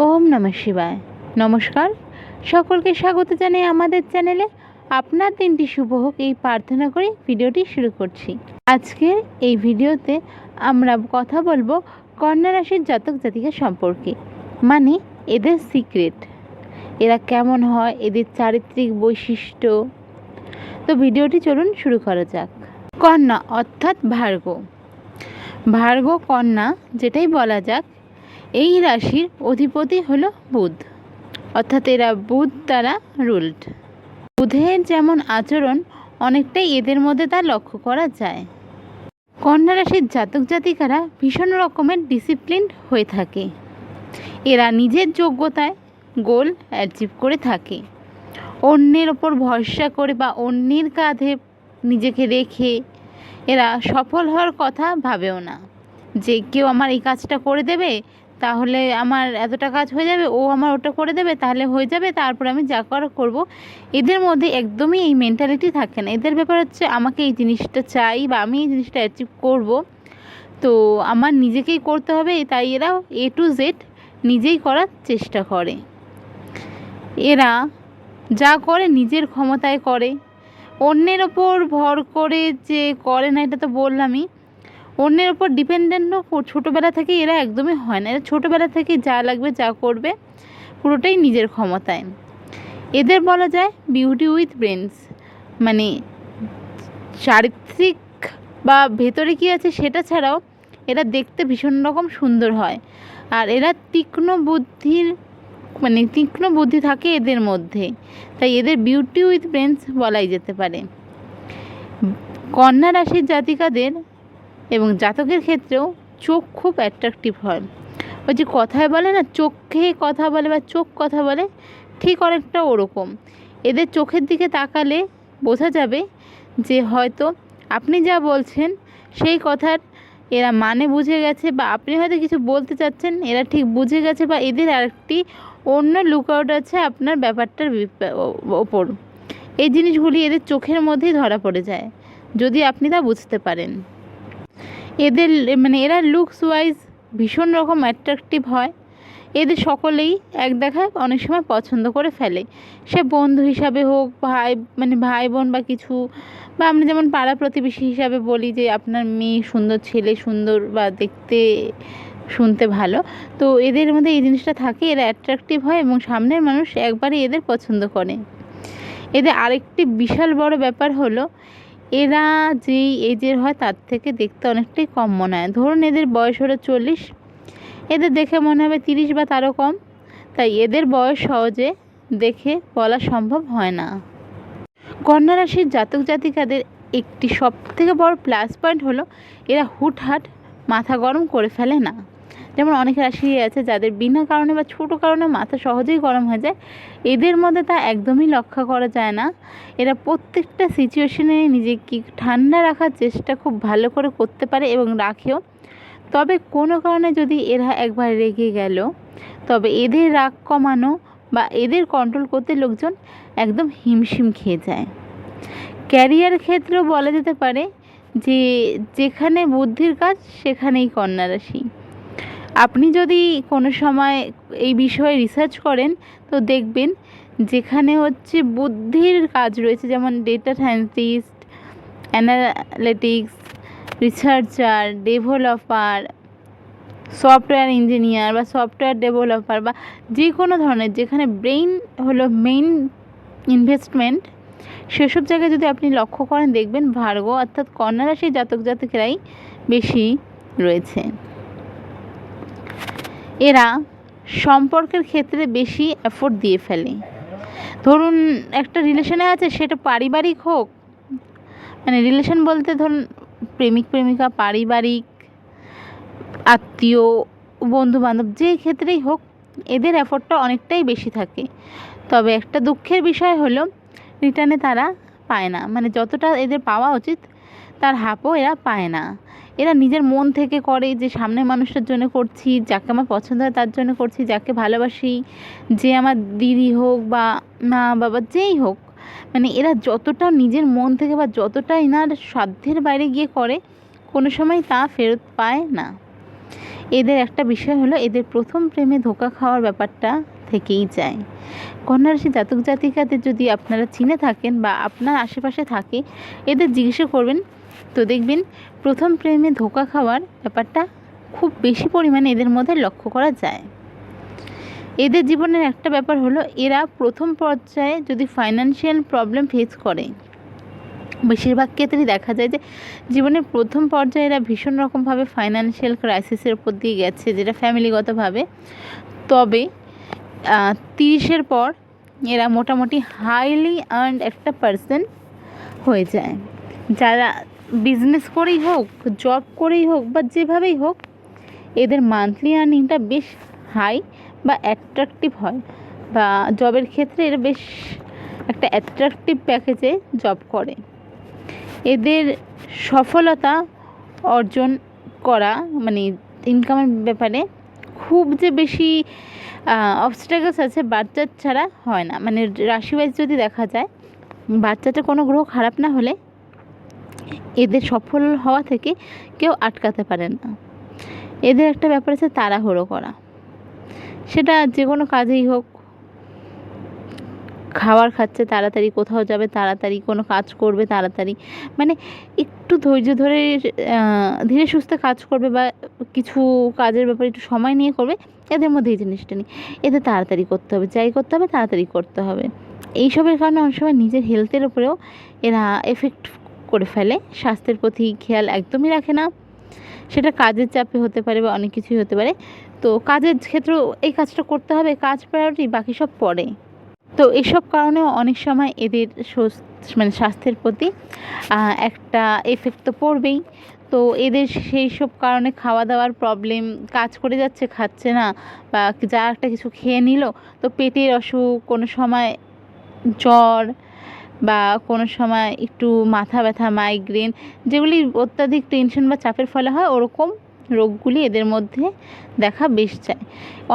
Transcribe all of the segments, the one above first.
ওম নমঃ শিবায়। নমস্কার। সকলকে স্বাগত জানাই আমাদের চ্যানেলে আপনার দিনটি শুভ হোক এই প্রার্থনা করে ভিডিওটি শুরু করছি। আজকের এই ভিডিওতে আমরা কথা বলব কন্যা রাশির জাতক জাতিকা সম্পর্কে মানে এদের সিক্রেট এরা কেমন হয়, এদের চারিত্রিক বৈশিষ্ট্য। তো ভিডিওটি চলুন শুরু করা যাক। কন্যা অর্থাৎ ভার্গ ভার্গ কন্যা, যেটাই বলা যাক এই রাশির অধিপতি হলো বুধ। অর্থাৎ এরা বুধ দ্বারা রুলড বুধের যেমন আচরণ, অনেকটাই এদের মধ্যে তা লক্ষ্য করা যায়। কন্যা রাশির জাতক জাতিকারা ভীষণ রকমের ডিসিপ্লিন হয়ে থাকে। এরা নিজের যোগ্যতায় গোল অ্যাচিভ করে থাকে। অন্যের ওপর ভরসা করে বা অন্যের কাঁধে নিজেকে রেখে এরা সফল হওয়ার কথা ভাবেও না। যে কেউ আমার এই কাজটা করে দেবে তাহলে আমার এতটা কাজ হয়ে যাবে, ও আমার ওটা করে দেবে, তাহলে হয়ে যাবে, তারপর আমি যা করার করব। এদের মধ্যে একদমই এই মেন্টালিটি থাকে না। এদের ব্যাপার হচ্ছে আমাকে এই জিনিসটা চাই বা আমি এই জিনিসটা অ্যাচিভ করব। তো আমার নিজেকেই করতে হবে, তাই এরা এ টু জেড নিজেই করার চেষ্টা করে। এরা যা করে নিজের ক্ষমতায় করে। অন্যের ওপর ভর করে যে করে না, এটা তো বললামই। অন্যের ওপর ডিপেন্ডেন্টও ছোটোবেলা থেকে এরা একদমই হয় না। এরা ছোটোবেলা থেকে যা লাগবে যা করবে, পুরোটাই নিজের ক্ষমতায়। এদের বলা যায় বিউটি উইথ ব্রেনস মানে চারিত্রিক বা ভেতরে কী আছে সেটা ছাড়াও এরা দেখতে ভীষণ রকম সুন্দর হয়। আর এরা তীক্ষ্ণ বুদ্ধির মানে তীক্ষ্ণ বুদ্ধি থাকে এদের মধ্যে। তাই এদের বিউটি উইথ ব্রেনস বলাই যেতে পারে। কন্যা রাশির জাতিকাদের এবং জাতকের ক্ষেত্রেও চোখ খুব অ্যাট্রাকটিভ হয়। ওই যে কথায় বলে না চোখে কথা বলে বা চোখ কথা বলে, ঠিক অনেকটা ওরকম। এদের চোখের দিকে তাকালে বোঝা যাবে যে হয়তো আপনি যা বলছেন, সেই কথার এরা মানে বুঝে গেছে বা আপনি হয়তো কিছু বলতে চাচ্ছেন, এরা ঠিক বুঝে গেছে বা এদের আরেকটি অন্য লুকআউট আছে আপনার ব্যাপারটার ওপর। এই জিনিসগুলি এদের চোখের মধ্যেই ধরা পড়ে যায়, যদি আপনি তা বুঝতে পারেন। এদের মানে এরা লুকস ওয়াইজ ভীষণ রকম অ্যাট্রাকটিভ হয়। এদের সকলেই এক দেখায় অনেক সময় পছন্দ করে ফেলে। সে বন্ধু হিসাবে হোক, ভাই মানে ভাই বোন বা কিছু, বা আমরা যেমন পাড়া প্রতিবেশী হিসাবে বলি যে আপনার মেয়ে সুন্দর, ছেলে সুন্দর বা দেখতে, শুনতে ভালো। তো এদের মধ্যে এই জিনিসটা থাকে, এরা অ্যাট্রাকটিভ হয় এবং সামনের মানুষ একবারই এদের পছন্দ করে। এদের আরেকটি বিশাল বড় ব্যাপার হলো এরা যেই এজের হয় তার থেকে দেখতে অনেকটাই কম মনে হয়। ধরুন এদের বয়স হলো চল্লিশ, এদের দেখে মনে হবে তিরিশ বা তারও কম। তাই এদের বয়স সহজে দেখে বলা সম্ভব হয় না। কন্যা রাশির জাতক জাতিকাদের একটি সব থেকে বড় প্লাস পয়েন্ট হলো, এরা হুটহাট মাথা গরম করে ফেলে না। যেমন অনেক রাশি আছে যাদের বিনা কারণে বা ছোটো কারণে মাথা সহজেই গরম হয়ে যায়। এদের মধ্যে তা একদমই লক্ষ্য করা যায় না। এরা প্রত্যেকটা সিচুয়েশনে নিজেকে ঠান্ডা রাখার চেষ্টা খুব ভালো করে করতে পারে এবং রাখেও। তবে কোনো কারণে যদি এরা একবার রেগে গেল, তবে এদের রাগ কমানো বা এদের কন্ট্রোল করতে লোকজন একদম হিমশিম খেয়ে যায়। ক্যারিয়ার ক্ষেত্রেও বলা যেতে পারে যে, যেখানে বুদ্ধির কাজ, সেখানেই কন্যা রাশি। আপনি যদি কোনো সময় এই বিষয়ে রিসার্চ করেন, তো দেখবেন যেখানে হচ্ছে বুদ্ধির কাজ রয়েছে, যেমন data scientist analytics researcher developer software engineer বা সফটওয়্যার ডেভেলপার বা যে কোনো ধরনের, যেখানে ব্রেইন হলো মেইন ইনভেস্টমেন্ট সেসব জায়গায় যদি আপনি লক্ষ্য করেন, দেখবেন ভার্গ অর্থাৎ কন্যা রাশির জাতক জাতকেরাই বেশি রয়েছে। এরা সম্পর্কের ক্ষেত্রে বেশি এফোর্ট দিয়ে ফেলে। ধরুন একটা রিলেশনে আছে, সেটা পারিবারিক হোক মানে রিলেশন বলতে ধরুন প্রেমিক, প্রেমিকা, পারিবারিক, আত্মীয় বন্ধু বান্ধব যে ক্ষেত্রেই হোক, এদের এফোর্টটা অনেকটাই বেশি থাকে। তবে একটা দুঃখের বিষয় হলো রিটার্নে তারা পায় না। মানে যতটা এদের পাওয়া উচিত, তার হাফও এরা পায় না। এরা নিজের মন থেকে করে যে সামনের মানুষটার জন্য করছি, যাকে আমার পছন্দ হয় তার জন্য করছি, যাকে ভালোবাসি, যে আমার দিদি হোক বা মা বাবা যেই হোক। মানে এরা যতটা নিজের মন থেকে বা যতটা এনার সাধ্যের বাইরে গিয়ে করে, কোনো সময় তা ফেরত পায় না। এদের একটা বিষয় হলো, এদের প্রথম প্রেমে ধোকা খাওয়ার ব্যাপারটা থেকেই যায়। কন্যা রাশি জাতক জাতিকাদের যদি আপনারা চিনে থাকেন বা আপনার আশেপাশে থাকে, এদের জিজ্ঞাসা করবেন, তো দেখবেন প্রথম প্রেমে ধোকা খাওয়ার ব্যাপারটা খুব বেশি পরিমাণে এদের মধ্যে লক্ষ্য করা যায়। এদের জীবনের একটা ব্যাপার হলো, এরা প্রথম পর্যায়ে যদি ফাইনান্সিয়াল প্রবলেম ফেস করে, বেশিরভাগ ক্ষেত্রেই দেখা যায় যে জীবনের প্রথম পর্যায়ে এরা ভীষণ রকমভাবে ফাইনান্সিয়াল ক্রাইসিসের উপর দিয়ে গেছে, যেটা ফ্যামিলিগতভাবে তবে তিরিশের পর এরা মোটামুটি হাইলি আর্নড একটা পার্সন হয়ে যায়। যারা বিজনেস করেই হোক জব করেই হোক, বা যেভাবেই হোক, এদের মান্থলি আর্নিংটা বেশ হাই বা অ্যাট্রাকটিভ হয়। বা জবের ক্ষেত্রে এরা বেশ একটা অ্যাট্রাকটিভ প্যাকেজে জব করে। এদের সফলতা অর্জন করা মানে ইনকামের ব্যাপারে খুব যে বেশি অবস্ট্রাগলস আছে বাচ্চার ছাড়া হয় না। মানে রাশি যদি দেখা যায়, বাচ্চাটা কোনো গ্রহ খারাপ না হলে এদের সফল হওয়া থেকে কেউ আটকাতে পারে না। এদের একটা ব্যাপার আছে তাড়াহুড়ো করা। সেটা যে কোনো কাজেই হোক। খাবার খাচ্ছে, তাড়াতাড়ি কোথাও যাবে, তাড়াতাড়ি কোনো কাজ করবে, তাড়াতাড়ি। মানে একটু ধৈর্য ধরে ধীরে সুস্থে কাজ করবে বা কিছু কাজের ব্যাপারে একটু সময় নিয়ে করবে, এদের মধ্যে এই জিনিসটা নেই। এদের তাড়াতাড়ি করতে হবে, যাই করতে হবে তাড়াতাড়ি করতে হবে। এইসবের কারণে অনেক সময় নিজের হেলথের উপরেও এরা এফেক্ট করে ফেলে। স্বাস্থ্যের প্রতি খেয়াল একদমই রাখে না। সেটা কাজের চাপে হতে পারে বা অনেক কিছুই হতে পারে। তো কাজের ক্ষেত্রেও এই কাজটা করতে হবে, কাজ প্রায়োরিটি বাকি সব পরে। তো এসব কারণেও অনেক সময় এদের মানে স্বাস্থ্যের প্রতি একটা এফেক্ট তো পড়বেই। তো এদের সেই সব কারণে খাওয়া দাওয়ার প্রবলেম কাজ করে যাচ্ছে, খাচ্ছে না বা যা একটা কিছু খেয়ে নিল, তো পেটের অসুখ, কোনো সময় জ্বর বা কোনো সময় একটু মাথা ব্যথা মাইগ্রেন যেগুলি অত্যাধিক টেনশন বা চাপের ফলে হয়, ওরকম রোগগুলি এদের মধ্যে দেখা বেশ যায়।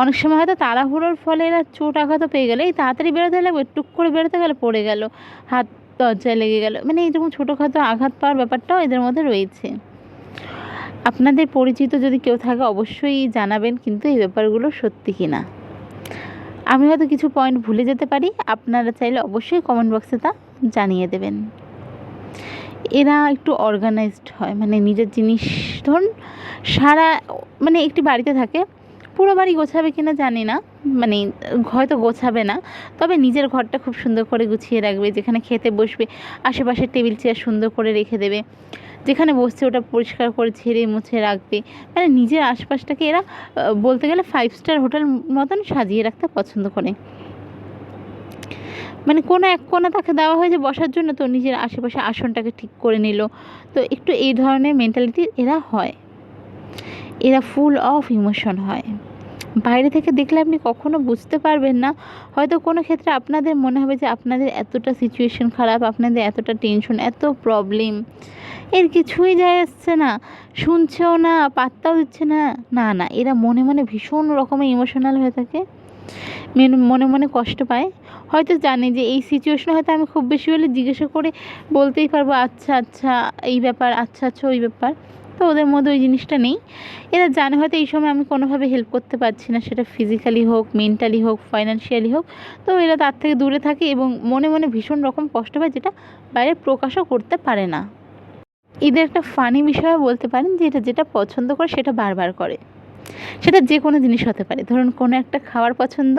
অনেক সময় হয়তো তাড়াহুড়োর ফলে এরা চোট আঘাত পেয়ে গেলে, এই তাড়াতাড়ি বেরোতে লাগবে টুক করে বেরোতে গেলে পড়ে গেল, হাত দরজায় লেগে গেল মানে এইরকম ছোটোখাটো আঘাত পাওয়ার ব্যাপারটাও এদের মধ্যে রয়েছে। আপনাদের পরিচিত যদি কেউ থাকে, অবশ্যই জানাবেন কিন্তু এই ব্যাপারগুলো সত্যি কি না আমি হয়তো কিছু পয়েন্ট ভুলে যেতে পারি, আপনারা চাইলে অবশ্যই কমেন্ট বক্সে তা জানিয়ে দেবেন। এরা একটু অর্গানাইজড হয় মানে নিজের জিনিস, ধরুন সারা মানে একটি বাড়িতে থাকে, পুরো বাড়ি গোছাবে কিনা জানি না মানে হয়তো গোছাবে না, তবে নিজের ঘরটা খুব সুন্দর করে গুছিয়ে রাখবে, যেখানে খেতে বসবে, আশেপাশের টেবিল চেয়ার সুন্দর করে রেখে দেবে। যেখানে বসছে ওটা পরিষ্কার করে ছেড়ে মুছে রাখবে। মানে নিজের আশপাশটাকে এরা বলতে গেলে ফাইভ স্টার হোটেল মতন সাজিয়ে রাখতে পছন্দ করে। মানে কোনো এক কোণা তাকে দেওয়া হয়েছে বসার জন্য তো নিজের আশেপাশে আসনটাকে ঠিক করে নিল। তো একটু এই ধরনের মেন্টালিটি এরা হয়। এরা ফুল অফ ইমোশন হয়। বাইরে থেকে দেখলে আপনি কখনো বুঝতে পারবেন না। হয়তো কোনো ক্ষেত্রে আপনাদের মনে হবে যে আপনাদের এতটা সিচুয়েশন খারাপ, আপনাদের এতটা টেনশন এত প্রবলেম এর কিছুই যায় আসছে না। শুনছেও না, পাত্তাও দিচ্ছে না। না না, এরা মনে মনে ভীষণ রকমের ইমোশনাল হয়ে থাকে। মনে মনে কষ্ট পায়। হয়তো জানে যে এই সিচুয়েশনে হয়তো আমি খুব বেশি হলে জিজ্ঞাসা করে বলতেই পারব আচ্ছা আচ্ছা এই ব্যাপার আচ্ছা আচ্ছা ওই ব্যাপার। তো ওদের মধ্যে ওই জিনিসটা নেই। এরা জানে হয়তো এই সময় আমি কোনোভাবে হেল্প করতে পারছি না, সেটা ফিজিক্যালি হোক মেন্টালি হোক ফাইন্যান্সিয়ালি হোক। তো এরা তার থেকে দূরে থাকে এবং মনে মনে ভীষণ রকম কষ্ট পায় যেটা বাইরে প্রকাশও করতে পারে না। এদের একটা ফানি বিষয় বলতে পারেন যে এটা যেটা পছন্দ করে সেটা বারবার করে। সেটা যে কোনো জিনিস হতে পারে। ধরুন কোনো একটা খাওয়ার পছন্দ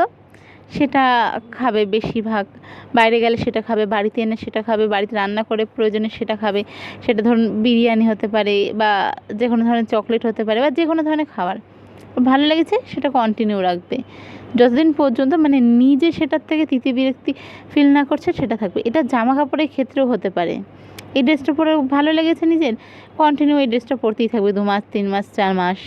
সেটা খাবে বেশিরভাগ। বাইরে গেলে সেটা খাবে, বাড়িতে এনে সেটা খাবে, বাড়িতে রান্না করে প্রয়োজনে সেটা খাবে। সেটা ধরুন বিরিয়ানি হতে পারে বা যে কোনো ধরনের চকলেট হতে পারে বা যে কোনো ধরনের খাবার। ভালো লেগেছে, সেটা কন্টিনিউ রাখবে। যতদিন পর্যন্ত মানে নিজে সেটার থেকে তৃতীয় বিরক্তি ফিল না করছে, সেটা থাকবে। এটা জামা কাপড়ের ক্ষেত্রেও হতে পারে। এই ড্রেসটা পরে ভালো লেগেছে নিজের? কন্টিনিউ এই ড্রেসটা পরতেই থাকবে দু মাস, তিন মাস, চার মাস।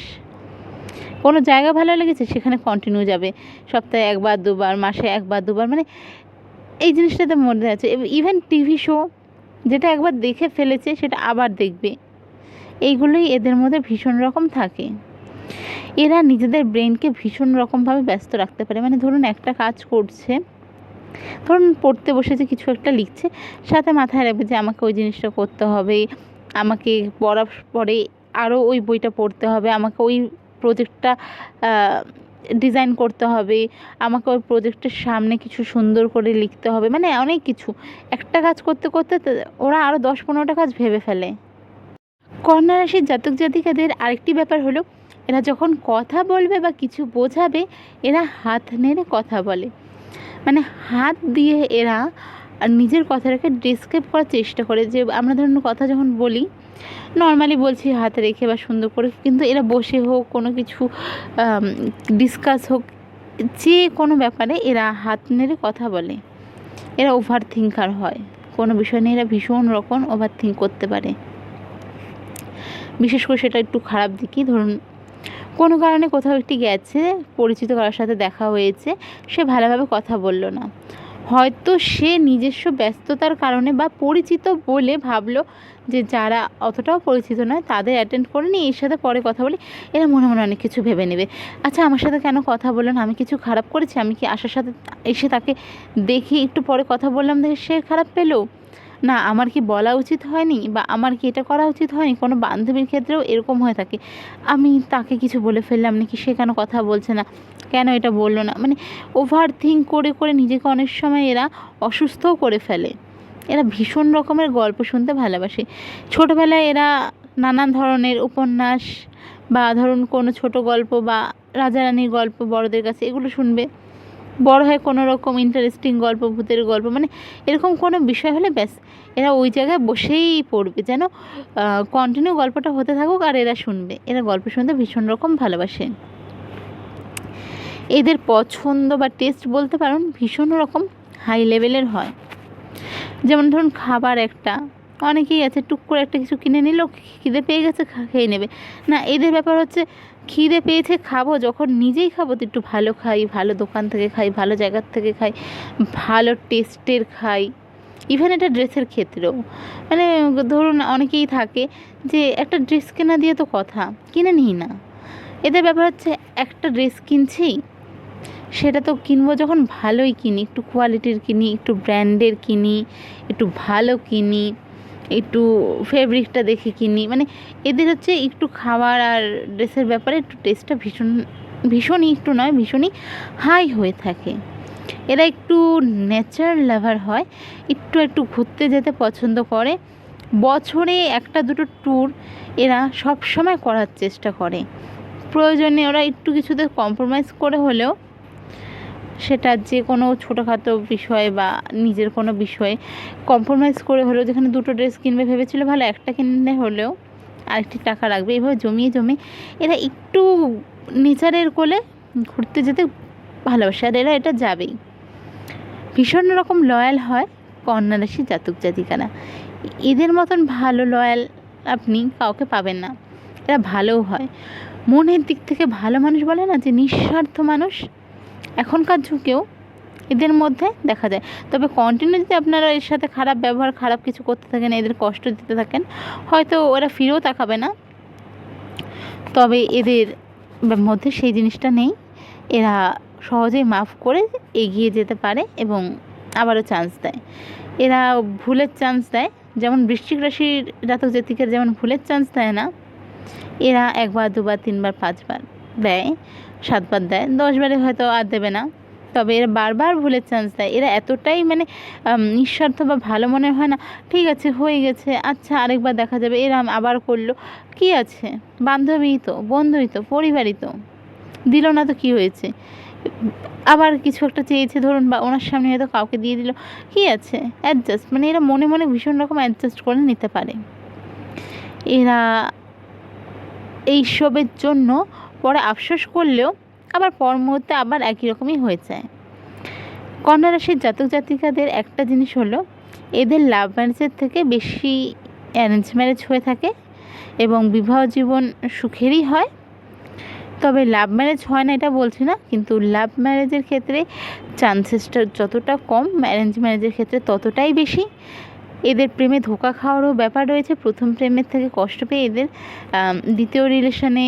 কোনো জায়গা ভালো লেগেছে? সেখানে কন্টিনিউ যাবে। সপ্তাহে একবার, দুবার, মাসে একবার, দুবার মানে এই জিনিসটাতে মধ্যে আছে। ইভেন টিভি শো যেটা একবার দেখে ফেলেছে, সেটা আবার দেখবে। এইগুলোই এদের মধ্যে ভীষণ রকম থাকে। এরা নিজেদের ব্রেনকে ভীষণ রকমভাবে ব্যস্ত রাখতে পারে। মানে ধরুন একটা কাজ করছে, ধরুন পড়তে বসেছে, কিছু একটা লিখছে, সাথে মাথায় রাখবে যে আমাকে ওই জিনিসটা করতে হবে, আমাকে পড়ার পরে আরও ওই বইটা পড়তে হবে, আমাকে ওই প্রজেক্টটা ডিজাইন করতে হবে, আমাকে ওই প্রজেক্টের সামনে কিছু সুন্দর করে লিখতে হবে মানে অনেক কিছু। একটা কাজ করতে করতে ওরা আরও দশ পনেরোটা কাজ ভেবে ফেলে। কন্যা রাশির জাতক জাতিকাদের আরেকটি ব্যাপার হলো, এরা যখন কথা বলবে বা কিছু বোঝাবে, এরা হাত নেড়ে কথা বলে। মানে হাত দিয়ে এরা নিজের কথাটাকে ডিসক্রাইব করার চেষ্টা করে যে, আমরা ধরুন কথা যখন বলি নর্মালি বলছি হাতে রেখে বা সুন্দর করে, কিন্তু এরা বসে হোক, কোনো কিছু ডিসকাস হোক, যে কোনো ব্যাপারে এরা হাত নেড়ে কথা বলে। এরা ওভার থিঙ্কার হয়। কোনো বিষয় নিয়ে এরা ভীষণ রকম ওভার থিঙ্ক করতে পারে। বিশেষ করে সেটা একটু খারাপ দিকই। ধরুন, কোনো কারণে কোথাও একটি গেছে, পরিচিত কারোর সাথে দেখা হয়েছে, সে ভালোভাবে কথা বলল না। হয়তো সে নিজস্ব ব্যস্ততার কারণে বা পরিচিত বলে ভাবলো যে যারা অতটাও পরিচিত নয়, তাদের অ্যাটেন্ড করে নিয়ে এর সাথে পরে কথা বলি, এরা মনে মনে অনেক কিছু ভেবে নেবে। আচ্ছা আমার সাথে কেন কথা বললেন? আমি কিছু খারাপ করেছি? আমি কি আসার সাথে এসে তাকে দেখি, একটু পরে কথা বললাম, দেখে সে খারাপ পেল? না, আমার কি বলা উচিত হয়নি বা আমার কি এটা করা উচিত হয়নি? কোনো বান্ধবীর ক্ষেত্রেও এরকম হয়ে থাকে। আমি তাকে কিছু বলে ফেললাম নাকি? সে কেন কথা বলছে না? কেন এটা বলল না? মানে ওভার থিঙ্ক করে করে নিজেকে অনেক সময় এরা অসুস্থও করে ফেলে। এরা ভীষণ রকমের গল্প শুনতে ভালোবাসে। ছোটোবেলায় এরা নানান ধরনের উপন্যাস বা ধরুন কোনো ছোট গল্প বা রাজা রানীর গল্প বড়দের কাছে এগুলো শুনবে। বড় হয়ে কোনো রকম ইন্টারেস্টিং গল্প, ভূতের গল্প মানে এরকম কোনো বিষয় হলে ব্যাস এরা ওই জায়গায় বসেই পড়বে যেন কন্টিনিউ গল্পটা হতে থাকুক আর এরা শুনবে। এরা গল্প শুনতে ভীষণ রকম ভালোবাসে। এদের পছন্দ বা টেস্ট বলতে পারেন ভীষণ রকম হাই লেভেলের হয়। যেমন ধরুন খাবার একটা, অনেকেই আছে টুক করে একটা কিছু কিনে নিল, খিদে পেয়ে গেছে খেয়ে নেবে। না, এদের ব্যাপার হচ্ছে খিদে পেয়েছে, খাব, যখন নিজেই খাব তো একটু ভালো খাই, ভালো দোকান থেকে খাই, ভালো জায়গার থেকে খাই, ভালো টেস্টের খাই। ইভেন এটা ড্রেসের ক্ষেত্রেও। মানে ধরুন অনেকেই থাকে যে একটা ড্রেস কেনা দিয়ে তো কথা, কিনে নিই না। এদের ব্যাপার হচ্ছে একটা ড্রেস কিনছি সেটা তো কিনবো যখন ভালোই কিনি, একটু কোয়ালিটির কিনি, একটু ব্র্যান্ডের কিনি, একটু ভালো কিনি, একটু ফেব্রিকটা দেখে কিনি। মানে এদের হচ্ছে একটু খাবার আর ড্রেসের ব্যাপারে একটু টেস্টটা ভীষণ, ভীষণই একটু নয়, ভীষণই হাই হয়ে থাকে। এরা একটু নেচার লাভার হয়, একটু একটু ঘুরতে যেতে পছন্দ করে। বছরে একটা দুটো ট্যুর এরা সব সময় করার চেষ্টা করে। প্রয়োজনে ওরা একটু কিছুতে কম্প্রোমাইজ করে হলেও সেটা যে কোনো ছোটোখাটো বিষয় বা নিজের কোনো বিষয়ে কম্প্রোমাইজ করে হলেও যেখানে দুটো ড্রেস কিনবে ভেবেছিল ভালো একটা কিনে হলেও আরেকটি টাকা রাখবে। এইভাবে জমিয়ে জমিয়ে এরা একটু নেচারের কোলে ঘুরতে যেতে ভালোবাসে আর এরা এটা যাবেই। ভীষণ রকম লয়াল হয় কন্যা রাশি জাতক জাতিকারা। এদের মতন ভালো লয়াল আপনি কাউকে পাবেন না। এরা ভালোও হয়। মনের দিক থেকে ভালো মানুষ বলে না যে নিঃস্বার্থ মানুষ এখনকার যুগেও এদের মধ্যে দেখা যায়। তবে কন্টিনিউ যদি আপনারা এর সাথে খারাপ ব্যবহার, খারাপ কিছু করতে থাকেন, এদের কষ্ট দিতে থাকেন, হয়তো ওরা ফিরেও তাকাবে না। তবে এদের মধ্যে সেই জিনিসটা নেই। এরা সহজেই মাফ করে এগিয়ে যেতে পারে এবং আবারও চান্স দেয়। এরা ভুলের চান্স দেয়। যেমন বৃশ্চিক রাশির জাতক জাতিকের যেমন ভুলের চান্স দেয় না, এরা একবার, দুবার, তিনবার, পাঁচবার দেয়। সাতবার দেয়। দশবারে হয়তো আর দেবে না। তবে এরা বারবার ভুলের চান্স দেয়। এরা এতটাই মানে নিঃস্বার্থ বা ভালো মনে হয় না, ঠিক আছে, হয়ে গেছে আচ্ছা আরেকবার দেখা যাবে। এরা আবার করল, কি আছে? বান্ধবী তো, বন্ধুই তো, পরিবারই তো। দিল না তো কি হয়েছে? আবার কিছু একটা চেয়েছে, ধরুন, বা ওনার সামনে হয়তো কাউকে দিয়ে দিল, কি আছে? অ্যাডজাস্ট মানে এরা মনে মনে ভীষণ রকম অ্যাডজাস্ট করে নিতে পারে। এরা, এইসবের জন্য পরে আফসোস করলেও আবার পর মুহূর্তে আবার একই রকমই হয়ে যায় কন্যা রাশির জাতক জাতিকাদের একটা জিনিস হলো, এদের লাভ ম্যারেজের থেকে বেশি অ্যারেঞ্জ ম্যারেজ হয়ে থাকে এবং বিবাহ জীবন সুখেরই হয়। তবে লাভ ম্যারেজ হয় না এটা বলছি না, কিন্তু লাভ ম্যারেজের ক্ষেত্রে চান্সেসটা যতটা কম অ্যারেঞ্জ ম্যারেজের ক্ষেত্রে ততটাই বেশি। এদের প্রেমে ধোকা খাওয়ারও ব্যাপার রয়েছে। প্রথম প্রেমের থেকে কষ্ট পেয়ে এদের দ্বিতীয় রিলেশনে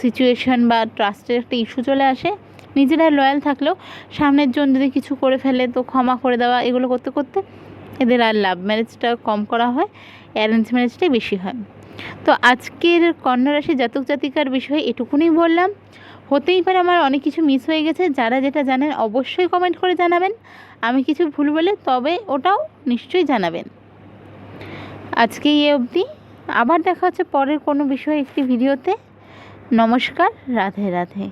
সিচুয়েশন বা ট্রাস্টের একটা ইস্যু চলে আসে। নিজেরা লয়াল থাকলেও সামনের জন যদি কিছু করে ফেলে তো ক্ষমা করে দেওয়া, এগুলো করতে করতে এদের আর লাভ ম্যারেজটা কম করা হয় অ্যারেঞ্জ ম্যারেজটাই বেশি হয়। তো আজকের কন্যারাশি জাতক জাতিকার বিষয়ে এটুকুনি বললাম। হতেই পারে আমার অনেক কিছু মিস হয়ে গেছে, যারা যেটা জানেন অবশ্যই কমেন্ট করে জানাবেন। আমি কিছু ভুল বলে তবে ওটাও নিশ্চয়ই জানাবেন। আজকে এই অবধি। আবার দেখা হচ্ছে পরের কোনো বিষয়ে একটি ভিডিওতে। নমস্কার রাধে রাধে।